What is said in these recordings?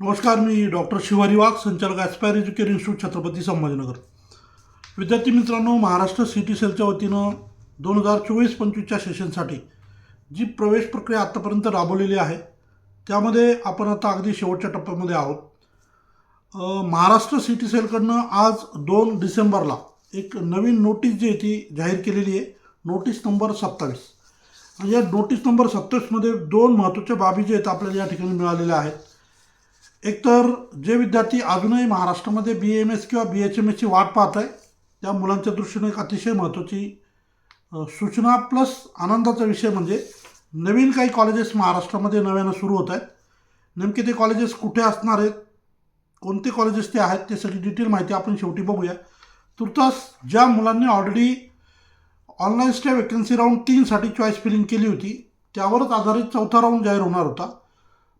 नमस्कार मी डॉक्टर शिवारी वाघ संचालक Aspire Educare institute Chhatrapati Sambhajinagar. विद्यार्थी मित्रांनो महाराष्ट्र सिटी सेलच्या वतीनं दोन हजार चोवीस पंचवीसच्या सेशनसाठी जी प्रवेश प्रक्रिया आत्तापर्यंत राबवलेली आहे त्यामध्ये आपण आता अगदी शेवटच्या टप्प्यामध्ये आहोत. महाराष्ट्र सिटी सेलकडनं आज दोन डिसेंबरला एक नवीन नोटीस जी आहे ती जाहीर केलेली आहे नोटीस नंबर सत्तावीस. आणि या नोटीस नंबर सत्तावीसमध्ये दोन महत्त्वाच्या बाबी जे आहेत आपल्याला या ठिकाणी मिळालेल्या आहेत. एकतर जे विद्यार्थी अजूनही महाराष्ट्रामध्ये बी एम एस किंवा बी एच एम एसची वाट पाहत आहे त्या मुलांच्या दृष्टीने एक अतिशय महत्त्वाची सूचना प्लस आनंदाचा विषय म्हणजे नवीन काही कॉलेजेस महाराष्ट्रामध्ये नव्यानं सुरू होत आहेत. नेमके ते कॉलेजेस कुठे असणार आहेत कोणते कॉलेजेस ते आहेत ते सगळी डिटेल माहिती आपण शेवटी बघूया. तुर्तास ज्या मुलांनी already online stay vacancy round तीनसाठी चॉईस फिलिंग केली होती त्यावरच आधारित चौथा राऊंड जाहीर होणार होता.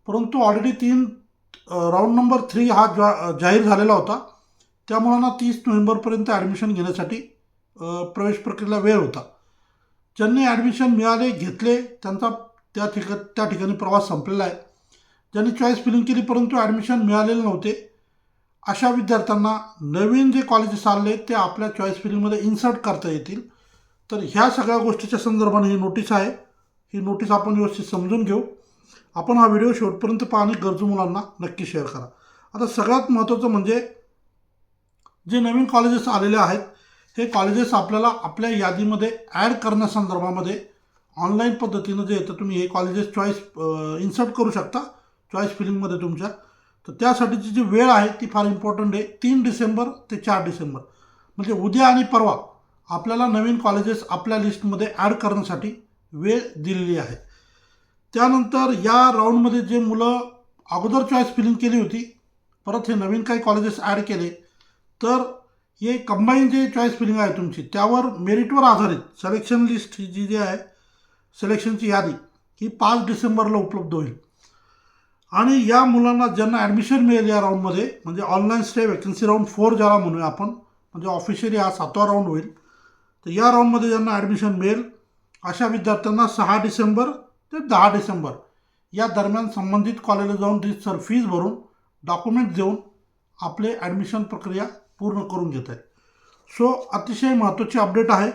परंतु ऑलरेडी तीन राऊंड नंबर थ्री हा जा जाहीर झालेला होता. त्या मुलांना तीस नोव्हेंबरपर्यंत ॲडमिशन घेण्यासाठी प्रवेश प्रक्रियेला वेळ होता. ज्यांनी ॲडमिशन मिळाले घेतले त्यांचा त्या ठिका त्या ठिकाणी प्रवास संपलेला आहे. ज्यांनी चॉईस फिलिंग केली परंतु ॲडमिशन मिळालेले नव्हते. अशा विद्यार्थ्यांना नवीन जे कॉलेजेस आले ते आपल्या चॉईस फिलिंगमध्ये इन्सर्ट करता येतील. तर ह्या सगळ्या गोष्टीच्या संदर्भाने ही नोटीस आहे. ही नोटीस आपण व्यवस्थित समजून घेऊ. आपण हा व्हिडिओ शेवटपर्यंत पाहणे गरजू मुलांना नक्की शेअर करा. आता सगळ्यात महत्त्वाचं म्हणजे जे नवीन कॉलेजेस आलेले आहेत हे कॉलेजेस आपल्याला आपल्या यादीमध्ये ॲड करण्यासंदर्भामध्ये ऑनलाईन पद्धतीनं जे येतं तुम्ही हे कॉलेजेस चॉईस इन्सर्ट करू शकता चॉईस फिलिंगमध्ये तुमच्या. तर त्यासाठीची जी वेळ आहे ती फार इम्पॉर्टंट आहे. तीन डिसेंबर ते चार डिसेंबर. म्हणजे उद्या आणि परवा आपल्याला नवीन कॉलेजेस आपल्या लिस्टमध्ये ॲड करण्यासाठी वेळ दिलेली आहे. त्यानंतर या राऊंडमध्ये जे मुलं अगोदर चॉईस फिलिंग केली होती परत हे नवीन काही कॉलेजेस ॲड केले तर हे कंबाईन जे चॉईस फिलिंग आहे तुमची त्यावर मेरिटवर आधारित सिलेक्शन लिस्ट ही जी जी आहे सिलेक्शनची यादी ही पाच डिसेंबरला उपलब्ध होईल. आणि या मुलांना ज्यांना ॲडमिशन मिळेल या राऊंडमध्ये म्हणजे online stay vacancy round four ज्याला म्हणूया आपण म्हणजे ऑफिशियली हा सातवा राऊंड होईल तर या राऊंडमध्ये ज्यांना ॲडमिशन मिळेल अशा विद्यार्थ्यांना सहा डिसेंबर ते दहा डिसेंबर. या दरम्यान संबंधित कॉलेजला जाऊन रितसर फीज भरून डॉक्युमेंट देऊन आपले ॲडमिशन प्रक्रिया पूर्ण करून घेत आहे सो अतिशय महत्त्वाची अपडेट आहे.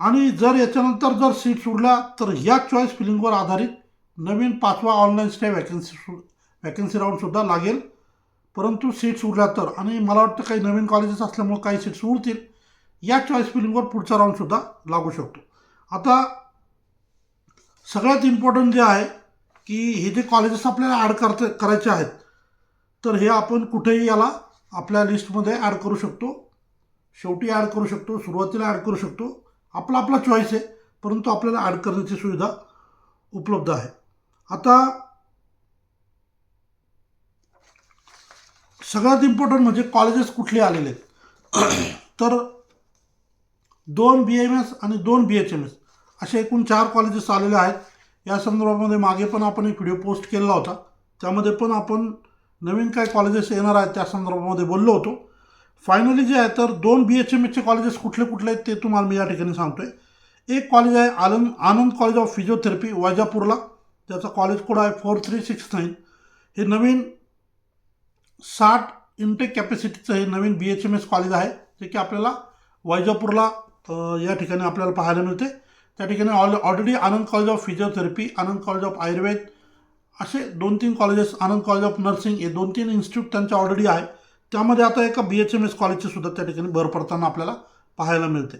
आणि जर याच्यानंतर जर सीट उरल्या तर या चॉईस फिलिंगवर आधारित नवीन पाचवा ऑनलाईन स्टे वॅकन्सी वॅकन्सी राऊंडसुद्धा लागेल. परंतु सीट्स उरल्या तर आणि मला वाटतं काही नवीन कॉलेजेस असल्यामुळे काही सीट्स उरतील या चॉईस फिलिंगवर पुढचा राऊंडसुद्धा लागू शकतो. आता सगळ्यात इम्पॉर्टंट जे आहे की हे जे कॉलेजेस आपल्याला ॲड करते करायचे आहेत तर हे आपण कुठेही याला आपल्या लिस्टमध्ये ॲड करू शकतो. शेवटी ॲड करू शकतो सुरुवातीला ॲड करू शकतो. आपला आपला चॉईस आहे परंतु आपल्याला ॲड करण्याची सुविधा उपलब्ध आहे. आता सगळ्यात इम्पॉर्टंट म्हणजे कॉलेजेस कुठले आलेले आहेत. तर दोन बी एम एस आणि दोन बी एच एम एस असे एकूण चार कॉलेजेस आलेले आहेत. या संदर्भामध्ये मागे पण आपण एक व्हिडिओ पोस्ट केलेला होता. त्यामध्ये पण आपण नवीन काय कॉलेजेस येणार आहेत त्या संदर्भामध्ये बोललो होतो. फायनली जे आहे तर दोन बी एच एम एसचे कॉलेजेस कुठले कुठले आहेत ते तुम्हाला मी या ठिकाणी सांगतो आहे एक कॉलेज आहे Anand Anand college of physiotherapy वैजापूरला. त्याचा कॉलेज कोड आहे फोर थ्री सिक्स नाईन हे नवीन साठ इंटेक कॅपॅसिटीचं हे नवीन B H M S college आहे जे की आपल्याला वैजापूरला या ठिकाणी आपल्याला पाहायला मिळते. त्या ठिकाणी all already Anand college of physiotherapy Anand college of Ayurveda असे दोन तीन colleges Anand college of nursing हे दोन तीन इन्स्टिट्यूट त्यांच्या ऑलरेडी आहे. त्यामध्ये आता एका बी एच एम एस कॉलेजची सुद्धा त्या ठिकाणी भर पडताना आपल्याला पाहायला मिळते.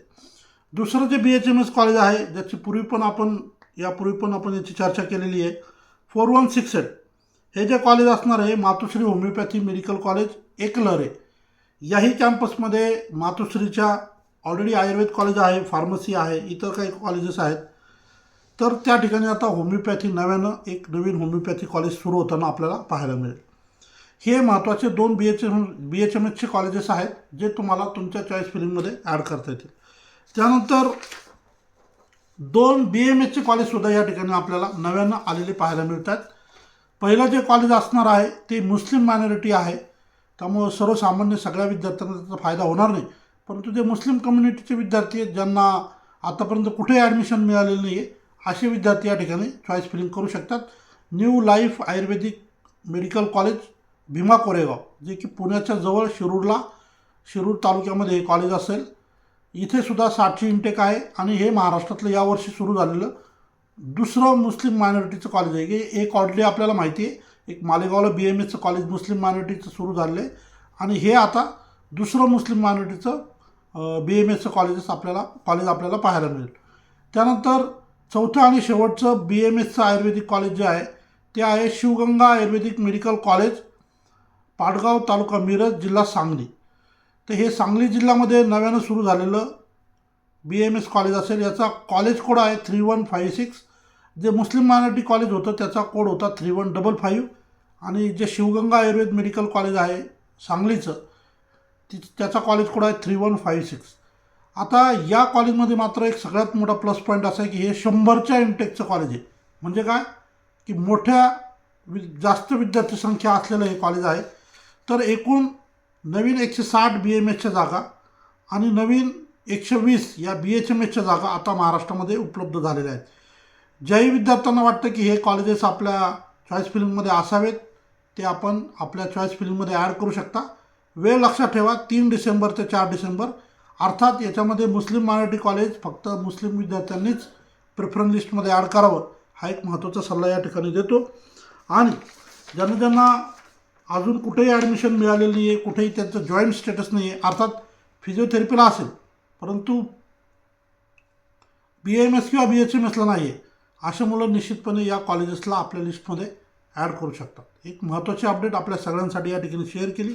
दुसरं जे B H M S college आहे ज्याची पूर्वी पण आपण यापूर्वी पण आपण याची चर्चा केलेली आहे फोर वन सिक्स एट हे जे कॉलेज असणार आहे मातोश्री होमिओपॅथी मेडिकल कॉलेज एकलरे याही कॅम्पसमध्ये मातोश्रीच्या ऑलरेडी आयुर्वेद कॉलेज आहे फार्मसी आहे इतर काही कॉलेजेस आहेत. तर त्या ठिकाणी आता होमिओपॅथी नव्यानं एक नवीन होमिओपॅथी कॉलेज सुरू होताना आपल्याला पाहायला मिळेल. हे महत्त्वाचे दोन B H M B H M एसचे कॉलेजेस आहेत जे तुम्हाला तुमच्या चॉईस फिलिंगमध्ये ॲड करता येतील. त्यानंतर दोन बी एम एसचे कॉलेजसुद्धा या ठिकाणी आपल्याला नव्यानं आलेले पाहायला मिळतात. पहिलं जे कॉलेज असणार आहे ते मुस्लिम मायनॉरिटी आहे. त्यामुळं सर्वसामान्य सगळ्या विद्यार्थ्यांना त्याचा फायदा होणार नाही. परंतु जे मुस्लिम कम्युनिटीचे विद्यार्थी आहेत ज्यांना आतापर्यंत कुठेही ॲडमिशन मिळालेलं नाही आहे असे विद्यार्थी या ठिकाणी चॉईस फिलिंग करू शकतात. New life Ayurvedic medical college Bhima Koregaon जे की पुण्याच्या जवळ शिरूरला शिरूर तालुक्यामध्ये हे कॉलेज असेल. इथे सुद्धा साठशे इंटेक आहे आणि हे महाराष्ट्रातलं यावर्षी सुरू झालेलं दुसरं मुस्लिम मायनॉरिटीचं कॉलेज आहे. की एक ऑलरेडी आपल्याला माहिती आहे एक मालेगावला बी एम एचं कॉलेज मुस्लिम मायनॉरिटीचं सुरू झालेलं आहे. आणि हे आता दुसरं मुस्लिम मायनॉरिटीचं बी एम एसचं कॉलेजेस आपल्याला कॉलेज आपल्याला पाहायला मिळेल. त्यानंतर चौथं आणि शेवटचं बी एम एसचं आयुर्वेदिक कॉलेज जे आहे ते आहे शिवगंगा आयुर्वेदिक मेडिकल कॉलेज पाडगाव तालुका मिरज जिल्हा सांगली. तर हे सांगली जिल्ह्यामध्ये नव्यानं सुरू झालेलं बी एम एस कॉलेज असेल याचा कॉलेज कोड आहे थ्री वन फाईव्ह सिक्स जे मुस्लिम मायनॉरिटी कॉलेज होतं त्याचा कोड होता थ्री वन डबल फाईव्ह आणि जे शिवगंगा आयुर्वेद मेडिकल कॉलेज आहे सांगलीचं ती त्याचा कॉलेज कोड आहे थ्री वन फाईव्ह सिक्स आता या कॉलेजमध्ये मात्र एक सगळ्यात मोठा प्लस पॉईंट असा आहे की हे शंभरच्या इंटेकचं कॉलेज आहे. म्हणजे काय? की मोठ्या वि जास्त विद्यार्थी संख्या असलेलं हे कॉलेज आहे. तर एकूण नवीन एकशे साठ बी एम एसच्या जागा आणि नवीन एकशे वीस या बी एच एम एसच्या जागा आता महाराष्ट्रामध्ये उपलब्ध झालेल्या आहेत. ज्याही विद्यार्थ्यांना वाटतं की हे कॉलेजेस आपल्या चॉईस फिलिंगमध्ये असावेत ते आपण आपल्या चॉईस फिलिंगमध्ये ॲड करू शकता. वेळ लक्षात ठेवा तीन डिसेंबर ते चार डिसेंबर. अर्थात याच्यामध्ये मुस्लिम मायनॉरिटी कॉलेज फक्त मुस्लिम विद्यार्थ्यांनीच प्रेफरन्स लिस्टमध्ये ॲड करावं. हा एक महत्त्वाचा सल्ला या ठिकाणी देतो. आणि ज्यांना ज्यांना अजून कुठेही ॲडमिशन मिळालेलं नाही आहे कुठेही त्यांचं जॉईंट स्टेटस नाही आहे अर्थात फिजिओथेरपीला असेल परंतु बी एम एस किंवा बी एच एम एसला नाही आहे अशा मुलं निश्चितपणे या कॉलेजेसला आपल्या लिस्टमध्ये ॲड करू शकतात. एक महत्त्वाची अपडेट आपल्या सगळ्यांसाठी या ठिकाणी शेअर केली.